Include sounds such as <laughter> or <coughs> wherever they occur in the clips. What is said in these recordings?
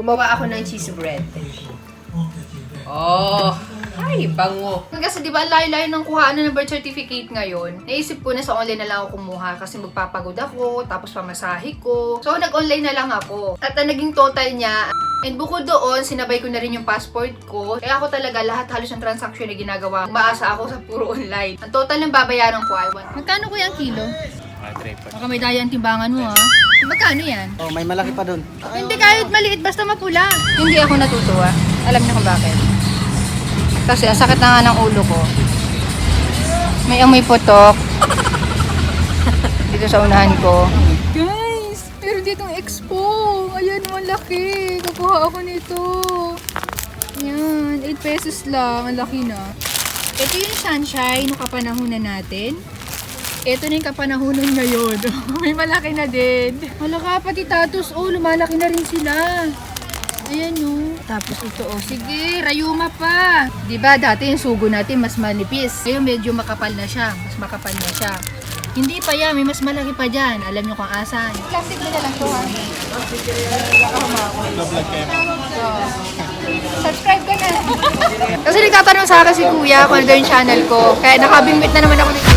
Gumawa ako ng cheese bread. Oh, ay, bango. Kasi di ba, layo-layo ng kuhaan ng birth certificate ngayon. Naisip ko na sa online na lang ako kumuha kasi magpapagod ako, tapos pamasahe ko. So, nag-online na lang ako. At ang naging total niya, and bukod doon, sinabay ko na rin yung passport ko. Kaya ako talaga, lahat halos ng transaction na ginagawa, umaasa ako sa puro online. Ang total ng babayaran ko ay one. Magkano ko yung kilo? Ah. Baka may daya ang timbangan mo ha. Magkano yan? Oh, may malaki pa doon. Hindi kahit maliit, basta mapula. Hindi ako natutuwa. Alam niyo kung bakit? Kasi ang sakit na nga ng ulo ko. May amoy putok. dito sa unahan ko. Guys, meron ditong expo. Ayan, malaki. Kukuha ako nito. Ayan, 8 pesos lang. Ang laki na. Ito yung sunshine nung kapanahunan natin. Ito na yung kapanahunan ngayon. <laughs> May malaki na din. Malaka pati tatos. Oh, lumalaki na rin sila. Ayan oh. Tapos ito oh. Sige, rayuma pa. 'Di ba dati yung sugo natin mas manipis. Ngayon medyo makapal na siya. Mas makapal na siya. Hindi pa yan. May mas malaki pa dyan. Alam nyo kung asan. Plastic na lang to ha. Subscribe ka na. Kasi nagtatanong sa akin si kuya kung ano daw yung channel ko. Kaya nakabimit na naman ako nito.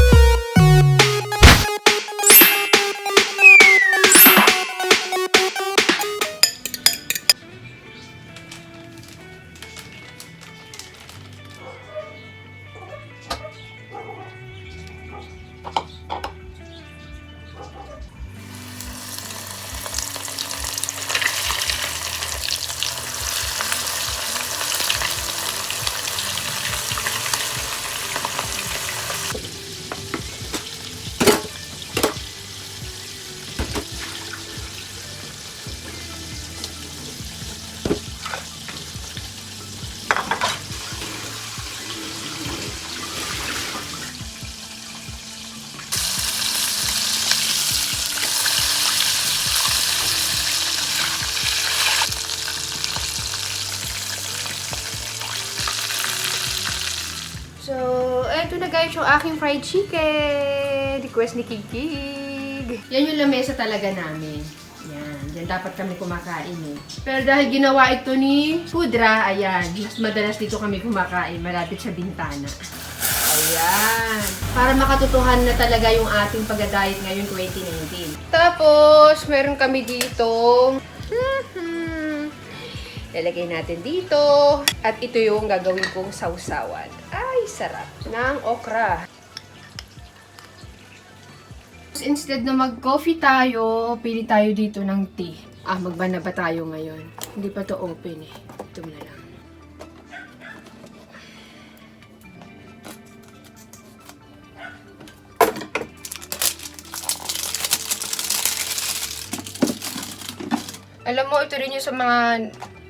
So, eto na guys yung aking fried chicken. Request ni Kikig. Yan yung lamesa talaga namin. Yan. Yan dapat kami kumakain eh. Pero dahil ginawa ito ni Pudra, ayan. Mas madalas dito kami kumakain. Malapit sa bintana. Ayan. Para makatutuhan na talaga yung ating pag-diet ngayon 2019. Tapos, meron kami dito. Lalagay natin dito. At ito yung gagawin kong sausawan. Ay, sarap. Ng okra. Instead na mag-coffee tayo, pili tayo dito ng tea. Ah, magbana ba tayo ngayon? Hindi pa to open eh. Ito na lang. Alam mo, ito rin yung sa mga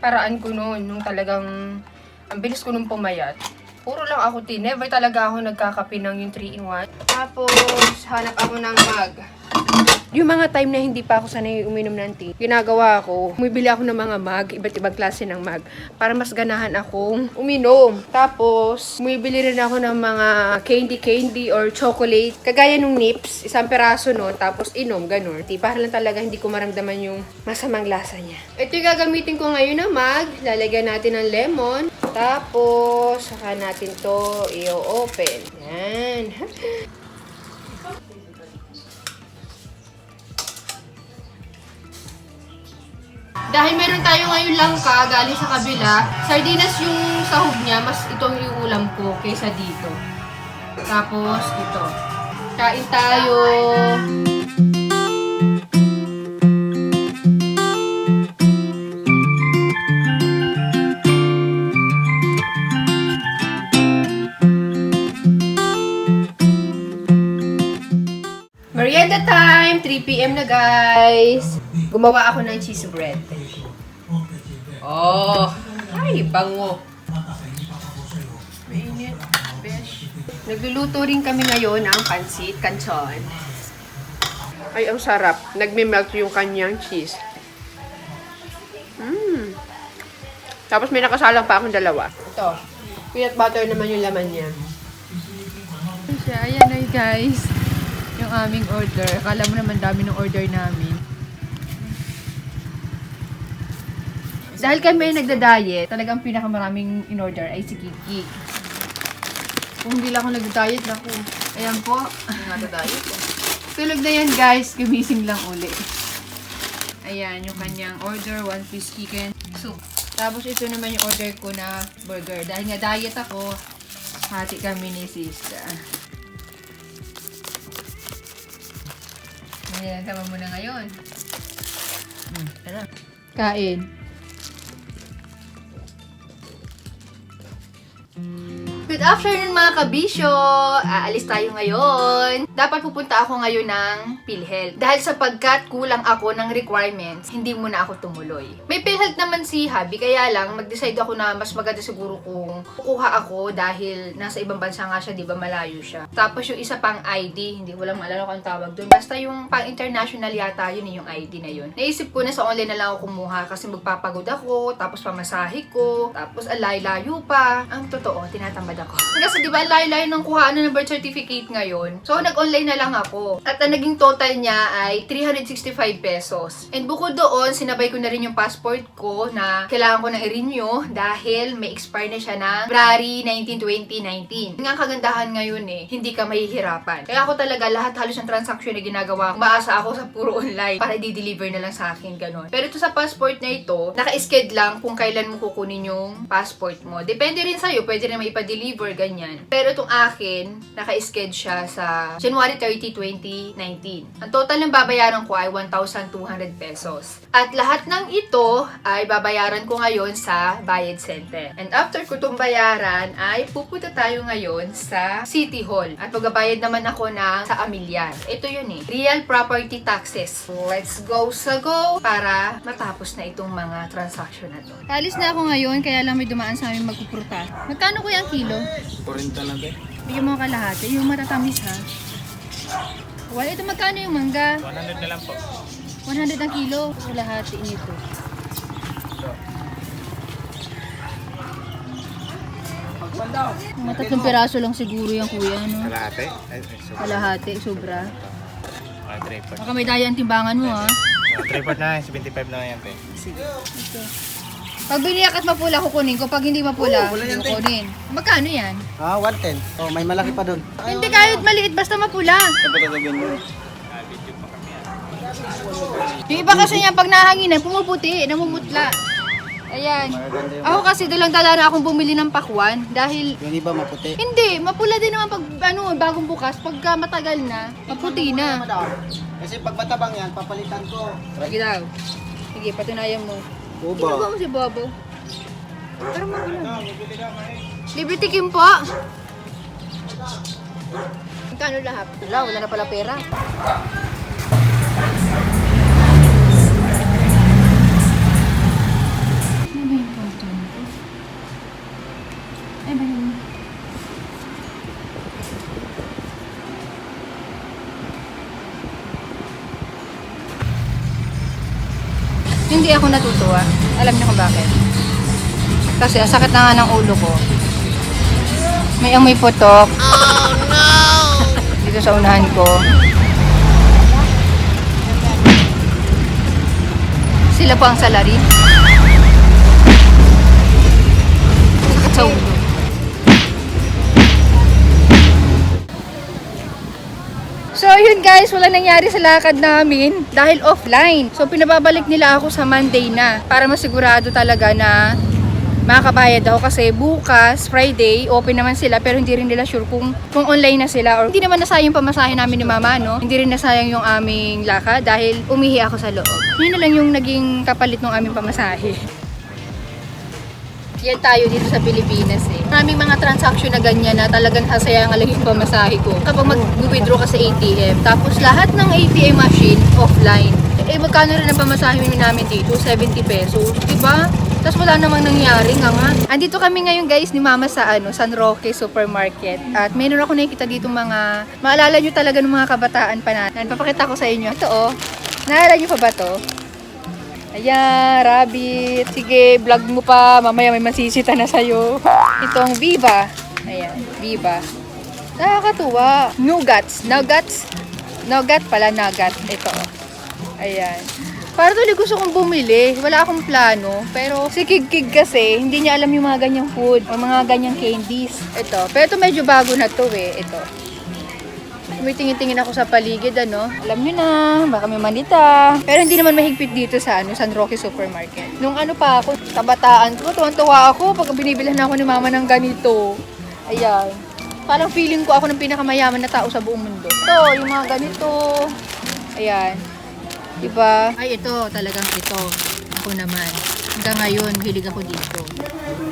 paraan ko noon, nung talagang ang bilis ko nung pumayat. Puro lang ako tea. Never talaga ako nagkakape ng yung 3-in-1. Tapos, hanap ako ng mug. Yung mga time na hindi pa ako sanay uminom ng tea, ginagawa ko, bumibili ako ng mga mug, iba't ibang klase ng mug, para mas ganahan akong uminom. Tapos, bumibili rin ako ng mga candy-candy or chocolate, kagaya nung nips, isang peraso no, tapos inom, ganun. Tea, para lang talaga hindi ko maramdaman yung masamang lasa niya. Ito yung gagamitin ko ngayon na mug, lalagyan natin ng lemon, tapos, saka natin to i-open. Yan. <laughs> Dahil meron tayo ngayon langka galing sa kabila, sardinas yung sahog niya, mas itong iulam ko kaysa dito. Tapos ito. Kain tayo. Merienda time! 3pm na guys! Gumawa ako ng cheese bread. Oh! Ay, bango! Mainit, besh. Nagluluto rin kami ngayon ng pansit canchon. Ay, ang sarap. Nagme-melt yung kanyang cheese. Mmm. Tapos may nakasalang pa akong dalawa. Ito. Peanut butter naman yung laman niya. Siya, ayan na guys. Yung aming order. Akala mo naman dami ng order namin. Dahil kami ay nagda-diet, talagang pinakamaraming in-order ay si Kiki. Kung hindi lang ako nagda-diet, naku. Ayan po. Natatayo ko. Tulog na yan guys, gumising lang uli. Ayan, yung kanyang order, one piece chicken soup. Tapos ito naman yung order ko na burger. Dahil nga diet ako, hati kami ni Siska. Ayan, tama mo na ngayon. Hmm, tara. Kain. Mm-hmm. Good afternoon mga kabisyo! Aalis tayo ngayon. Dapat pupunta ako ngayon ng PhilHealth. Dahil sapagkat kulang ako ng requirements, hindi muna ako tumuloy. May PhilHealth naman si Habi, kaya lang mag-decide ako na mas maganda siguro kung kukuha ako dahil nasa ibang bansa nga siya, di ba malayo siya. Tapos yung isa pang ID, hindi ko lang maalala kung tawag doon. Basta yung pang international yata, yun yung ID na yun. Naisip ko na sa online na lang ako kumuha kasi magpapagod ako, tapos pamasahe ko, tapos alay-layo pa. Ang totoo, tinatamad ako. Kasi di ba layo-layo ng kuhaan ng birth certificate ngayon. So nag-online na lang ako. At ang naging total niya ay 365 pesos. And bukod doon, sinabay ko na rin yung passport ko na kailangan ko nang i-renew dahil may expire na siya na February 19, 2019. Nga ang kagandahan ngayon eh, hindi ka mahihirapan. Kaya ako talaga lahat halos ng transaction na ginagawa, ko, maasa ako sa puro online para i-deliver na lang sa akin ganun. Pero ito sa passport na ito, naka-sked lang kung kailan mo kukunin yung passport mo. Depende rin sa'yo, pwede rin maipa-deliver, ganyan. Pero itong akin, naka-sked siya sa January 30, 2019. Ang total ng babayaran ko ay 1,200 pesos. At lahat ng ito ay babayaran ko ngayon sa Bayad Center. And after ko itong bayaran, ay pupunta tayo ngayon sa City Hall. At magbabayad naman ako na sa Amilian. Ito yun eh. Real Property Taxes. Let's go sa go para matapos na itong mga transaction na to. Alis na ako ngayon, kaya lang may dumaan sa amin magpuprutas. Magkano ko yung kilo? 40 lang eh. Bigyan mo kalahati. Yung matatamis ha. Wala, ito magkano yung mangga? 100 na lang po. 100 ang kilo. Kalahati nito. Mga tatlong piraso lang siguro yung kuya, no? Kalahati? Ay, ay, so, Kalahati, sobra. ah, tripod. Baka may daya ang timbangan mo, ha? Ah, tripod na, 75 na yan, te. Ito. Pag biniyak at mapula, kukunin ko. Pag hindi mapula, Oo, wala yan, hindi kukunin. Magkano yan? Ah, 110. Oh, may malaki pa doon. Hindi kahit maliit, basta mapula. Yung iba kasi niya, pag nahanginan, pumuputi, namumutla. Ayan. Maganda yung... Ako kasi dalang dala na akong bumili ng pakwan dahil Yung iba maputi. hindi, mapula din naman pag ano, bagong bukas, pagka matagal na, maputi na. Kasi pag matabang yan, papalitan ko. Sige daw. Sige, patunayan mo. Uba. Inubo mo si Bobo. Pero magulang. Libre tikim po. Magkano lahat? Wala, wala na pala pera. Ba yun? Hindi ako natutuwa. Alam niyo kung bakit? Kasi ang sakit na nga ng ulo ko. May amoy putok. Oh no! <laughs> Dito sa unahan ko. Sila po ang salary. Sakit sa ulo. Yun guys, wala nangyari sa lakad namin dahil offline. So, pinababalik nila ako sa Monday na para masigurado talaga na makakabayad ako kasi bukas, Friday, open naman sila pero hindi rin nila sure kung, kung online na sila or hindi naman nasayang pamasahe namin ni mama, no? Hindi rin nasayang yung aming lakad dahil umihi ako sa loob. Yun na lang yung naging kapalit ng aming pamasahe. Yan tayo dito sa Pilipinas eh. Maraming mga transaction na ganyan na talagang sasayang lang yung pamasahe ko. Kapag mag-withdraw ka sa ATM, tapos lahat ng ATM machine offline. Eh, magkano rin ang pamasahe namin dito? 70 pesos. Diba? Tapos wala namang nangyari nga nga. Andito kami ngayon guys ni Mama sa ano, San Roque Supermarket. At mayroon ako nakikita dito mga, maalala nyo talaga ng mga kabataan pa natin. Papakita ko sa inyo. Ito oh. Naalala nyo pa ba to? Ayan, rabbit. Sige, vlog mo pa. Mamaya may masisita na sa'yo. Itong Viva. Ayan, Viva. Nakakatuwa. Nuggets. Nuggets. Nugget pala, nugget. Ito. Ayan. Para tuloy gusto kong bumili. Wala akong plano. Pero si Kig Kig kasi, hindi niya alam yung mga ganyang food o mga ganyang candies. Ito. Pero ito medyo bago na to eh. Ito. Tumitingin-tingin ako sa paligid, ano. Alam nyo na, baka may manita. Pero hindi naman mahigpit dito sa ano, San Roque Supermarket. Nung ano pa ako, kabataan ko, tuwan-tuwa ako pag binibilhan ako ni mama ng ganito. Ayan. Parang feeling ko ako ng pinakamayaman na tao sa buong mundo. Ito, yung mga ganito. Ayan. Diba? Ay, ito. Talagang ito. Ako naman. Hanggang ngayon, hilig ako dito.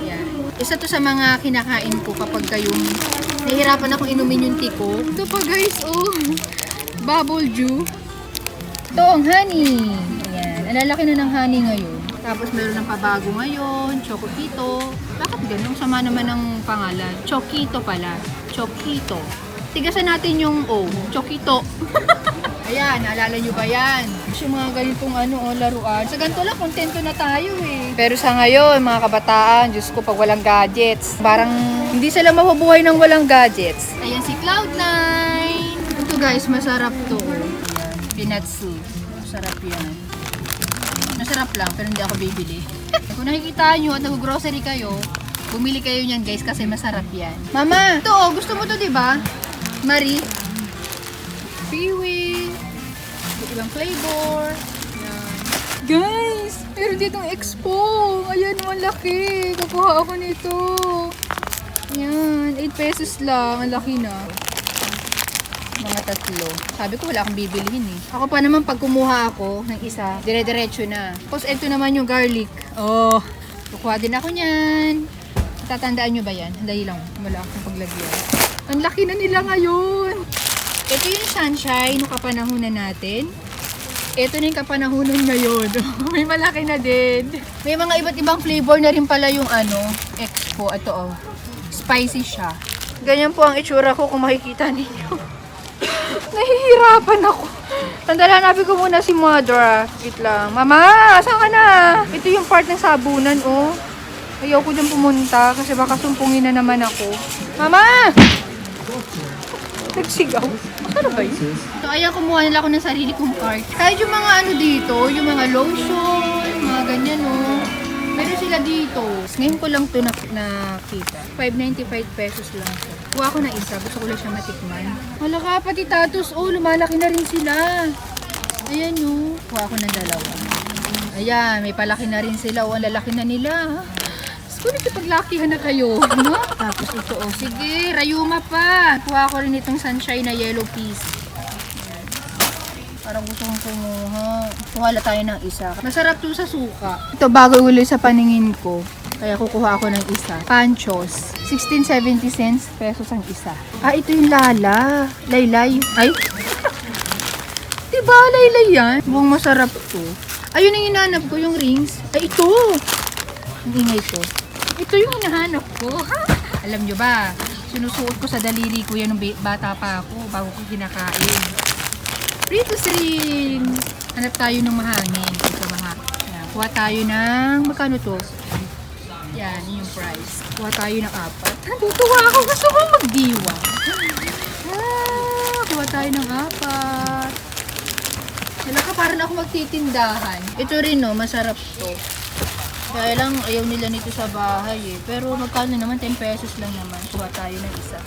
Ayan. Isa to sa mga kinakain ko kapag kayong nahihirapan akong inumin yung tiko. Ito pa guys, oh. Bubble Dew. Ito ang honey. Ayan. Ang lalaki na ng honey ngayon. Tapos meron ng pabago ngayon, Chocokito. Bakit ganun? Sama naman ng pangalan. Chokito pala. Chokito. Tigasan natin yung O. Chokito. <laughs> Ayan, naalala nyo ba yan? Yung mga ganitong ano, oh, laruan. Sa ganito lang, kontento na tayo eh. Pero sa ngayon, mga kabataan, Diyos ko, pag walang gadgets, parang hindi sila mabubuhay ng walang gadgets. Ayan si Cloud9! Ito guys, masarap to. Ayan, pinatsu. Masarap yan. Masarap lang, pero hindi ako bibili. <laughs> Kung nakikita nyo at nag-grocery kayo, bumili kayo niyan guys kasi masarap yan. Mama, ito oh, gusto mo to di ba? Marie? Piwi. Ibang flavor. Yan. Guys, meron ditong expo. Ayan, malaki. Kukuha ako nito. Yan, 8 pesos lang. Ang laki na. Mga tatlo. Sabi ko wala akong bibilihin eh. Ako pa naman pag kumuha ako ng isa, dire-diretso na. Tapos ito naman yung garlic. Oh, kukuha din ako niyan. Tatandaan nyo ba yan? Dahil lang, wala akong paglagyan. Ang laki na nila ngayon. Ito yung sunshine no kapanahunan natin. Ito na yung kapanahunan ngayon. <laughs> May malaki na din. May mga iba't ibang flavor na rin pala yung ano, expo. Ito oh. Spicy siya. Ganyan po ang itsura ko kung makikita ninyo. <coughs> Nahihirapan ako. Tandala, hanapin ko muna si Mother. Wait lang. Mama, saan ka na? Ito yung part ng sabunan, oh. Ayaw ko dyan pumunta kasi baka sumpungin na naman ako. Mama! Nagsigaw. Ano ba yun? So, ayaw kumuha nila ako ng sarili kong cart. Kahit yung mga ano dito, yung mga lotion, mga ganyan, oh. Meron sila dito. Ngayon ko lang to na nakita. 5.95 pesos lang. Kuha ko na isa. Gusto ko lang siya matikman. Wala ka, pati tatos. Oh, lumalaki na rin sila. Ayan, oh. Kuha ko ng dalawa. Ayan, may palaki na rin sila. Oh, ang lalaki na nila. Kung paglakihan na kayo, no? Tapos ito, oh, sige, rayuma pa. Kuha ko rin itong sunshine na yellow piece. Ayan. Parang gusto kong kumuha. Kuha lang tayo ng isa. Masarap to sa suka. Ito, bago uli sa paningin ko. Kaya kukuha ako ng isa. Panchos. 16.70 cents pesos ang isa. Ah, ito yung lala. Laylay. Ay! diba, laylay yan? Mukhang masarap to. Ayun ang hinanap ko, yung rings. Ay, ito! Ang ingay ko. Ito yung hinahanap ko. Alam nyo ba, sinusuot ko sa daliri ko yan nung ba- bata pa ako bago ko kinakain. Ritos rin! Hanap tayo ng mahangin. Ito mga. Yan. Kuha tayo ng, magkano to? Yan, yun yung price. Kuha tayo ng apat. Natutuwa ako. Gusto ko magdiwa. Ah, kuha tayo ng apat. Wala ka, parang ako magtitindahan. Ito rin, no, masarap to. Kaya lang, ayaw nila nito sa bahay eh. Pero magkano naman, 10 pesos lang naman. Kuha tayo ng isa.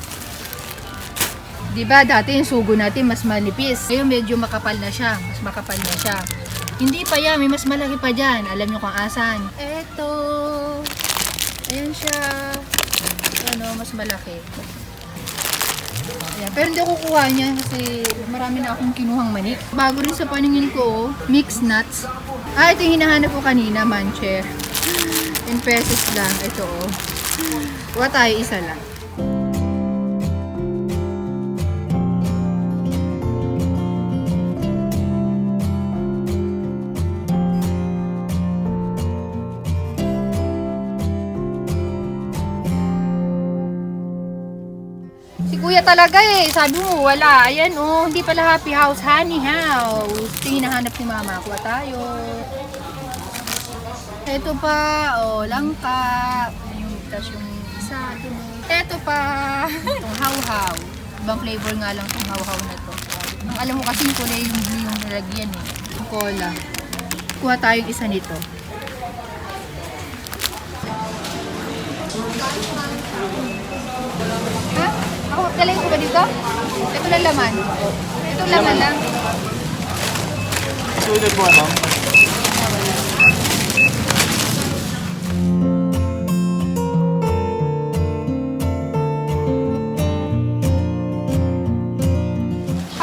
Diba, dati yung sugo natin mas manipis. Ngayon medyo makapal na siya. Mas makapal na siya. Hindi pa yan, may mas malaki pa dyan. Alam nyo kung asan. Eto. Ayan siya. Ano, mas malaki. Ayan. Pero hindi ako kukuha niya kasi marami na akong kinuhang manik. Bago rin sa paningin ko, oh, mixed nuts. Ah, ito yung hinahanap ko kanina, manche. 10 pesos lang. Ito, oh. Kuha tayo isa lang. Si kuya talaga eh. Sabi mo, wala. Ayan oh, hindi pala happy house, honey house. Ito yung hinahanap ni mama. Kuha tayo. Ito pa, oh, langka. Yung, tas yung isa, ito mo. Pa, <laughs> itong how-how. Ibang flavor nga lang itong how-how na to. Ang alam mo kasi yung kulay yung blue yung nilagyan eh. Yung cola. Kuha tayong isa nito. Ha? Ako, dalhin ko ba dito? Ito lang laman. Ito laman lang. Sulit po ano?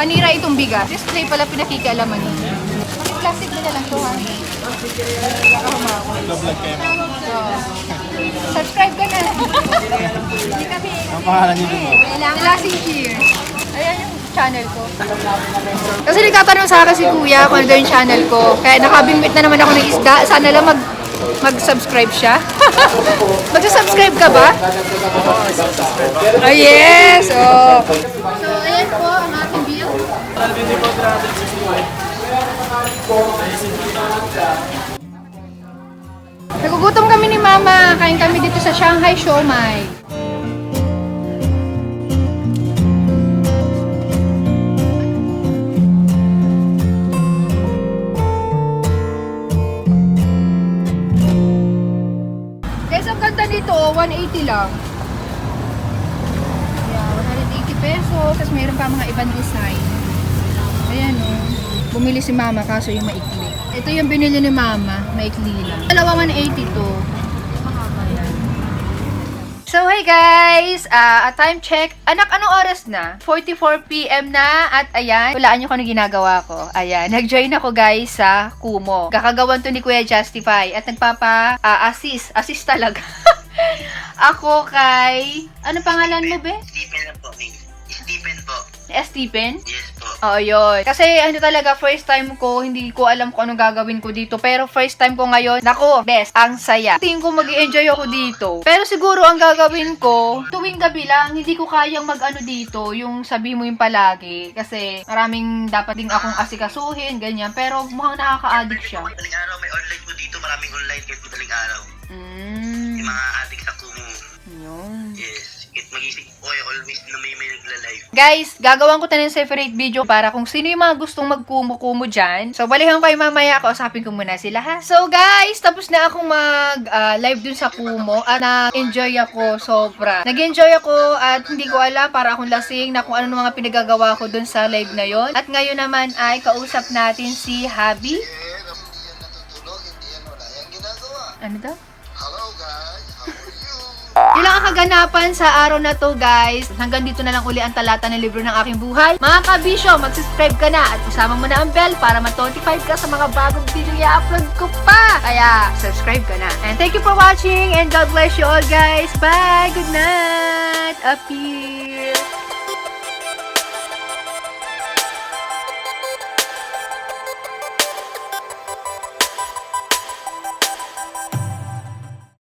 Kanira itong bigas. Display pala pinakikialaman. Bakit plastic na lang to ha? So, subscribe ka na. Hindi kami. Ang pangalan niyo dun? Lasting cheers. Ayan yung channel ko. Kasi nagtatanong sa akin si Kuya kung ano daw yung channel ko. Kaya nakabimit na naman ako ng isda. Sana lang mag mag-subscribe siya. <laughs> Mag-subscribe ka ba? Oh, yes! Oh. So, ayan po. Nagugutom kami ni Mama. Kain kami dito sa Shanghai Siomai. Guys, ang ganda nito, oh, 180 lang. Yeah, 180 pesos. Tapos mayroon pa mga ibang design. Bumili si mama kaso yung maikli. Ito yung binili ni mama, maikli lang. Dalawa 180 to. Ayan. So, hey guys! Ah, a time check. Anak, anong oras na? 44pm na at ayan, walaan nyo kung ginagawa ko. Ayan, <laughs> nag-join ako guys sa Kumo. Kakagawan to ni Kuya Justify at nagpapa-assist. assist talaga. <laughs> ako kay... Ano pangalan mo, be? Stephen po. Stephen po. Eh, Stephen? Yes po. Oo, yun. Kasi ano talaga, first time ko, hindi ko alam kung anong gagawin ko dito. Pero first time ko ngayon, nako, best, ang saya. Tingin ko mag enjoy ako dito. Pero siguro ang gagawin ko, tuwing gabi lang, hindi ko kayang mag-ano dito, yung sabi mo yung palagi. Kasi maraming dapat din akong asikasuhin, ganyan. Pero mukhang nakaka-addict siya. Madaling araw, may online po dito. Maraming online kahit madaling araw. Mm, Yung mga adik sa Kumu. yun. Yes. Po kayo, always na may may nagla-live. Guys, gagawan ko tayo ng separate video para kung sino yung mga gustong magkumo-kumo dyan. So, balikan ko kayo mamaya. Kausapin ko muna sila, ha? So, guys, tapos na akong mag-live dun sa Kumo at na-enjoy ako sobra. Nag-enjoy ako at hindi ko alam para akong lasing na kung ano mga pinagagawa ko dun sa live na yon. At ngayon naman ay kausap natin si Habi. Ano daw? Yun lang ang kaganapan sa araw na to, guys. Hanggang dito na lang uli ang talata ng libro ng aking buhay. Mga kabisyo, mag-subscribe ka na at isama mo na ang bell para ma-notify ka sa mga bagong video i-upload ko pa. Kaya, subscribe ka na. And thank you for watching and God bless you all, guys. Bye! Good night! Up!